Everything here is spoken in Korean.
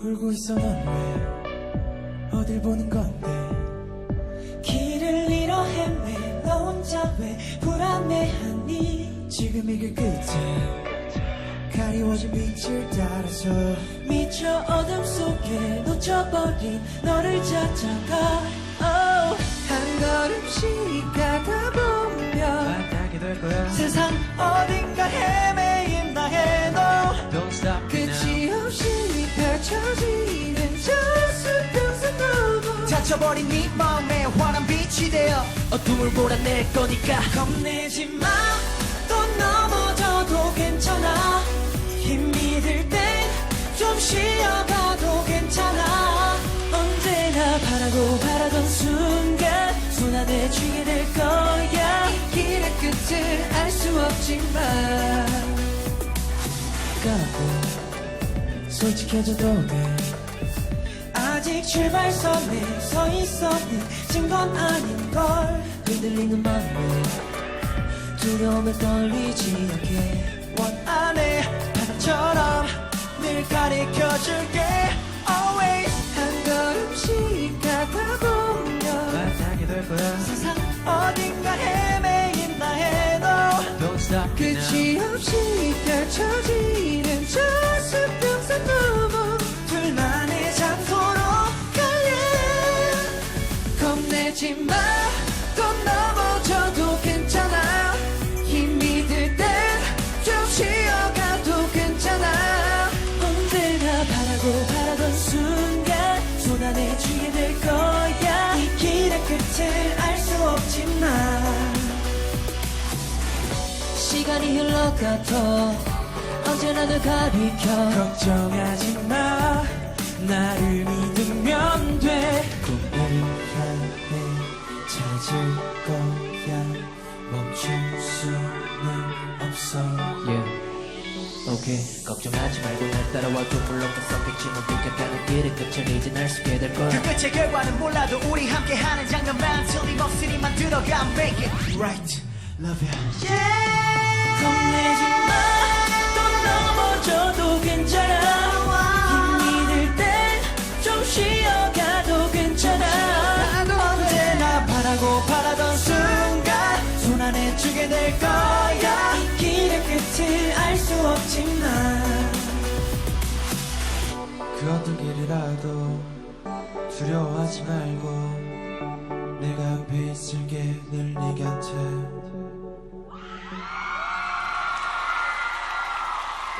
울고 있어 넌왜 어딜 보는 건데? 길을 잃어 헤매 너 혼자 왜? 불안해하니? 지금 이길 끝에 가리워진 빛을 따라서 미쳐 어둠 속에 놓쳐버린 너를 찾아가. Oh, 한 걸음씩 너머 닫혀버린 네 마음에 환한 빛이 되어 어둠을 몰아낼 거니까 겁내지 마. 또 넘어져도 괜찮아. 힘이 들 땐 좀 쉬어가도 괜찮아. 언제나 바라고 바라던 순간 손 안에 쥐게 될 거야. 이 길의 끝을 알 수 없지만. 까고 솔직해져도 돼 아직 출발선에 서 있었는 증건 아닌걸. 흔들리는 마음에 두려움에 떨리지 않게. 원 안에 바람처럼 늘 가리켜줄게. Always 한 걸음씩 가다 보면 만나게 될 거야. 세상 어딘가 헤매인다 해도 Don't stop 끝이 없이 펼쳐지는 저 수평선 너 겁내지 마. 또 넘어져도 괜찮아. 힘이 들 땐 좀 쉬어가도 괜찮아. 언제나 바라고 바라던 순간 손 안에 쥐게 될 거야. 이 길의 끝을 알 수 없지만 시간이 흘러가도 언제나 늘 가리켜. 걱정하지 마 찾을 거야. 멈출 수는 없어. Yeah 오케이. 걱정하지 말고 날 따라와 눈물 없는 선택지만 비켜가는 길의 끝을 이제 날 쓰게 될 거야. 그 끝의 결과는 몰라도 우리 함께하는 장면만 틀림없으니 만들어간 make it. Right. Love you 겁내지 마 길이라도 두려워하지 말고 내가 앞에 있을게. 늘 네 곁에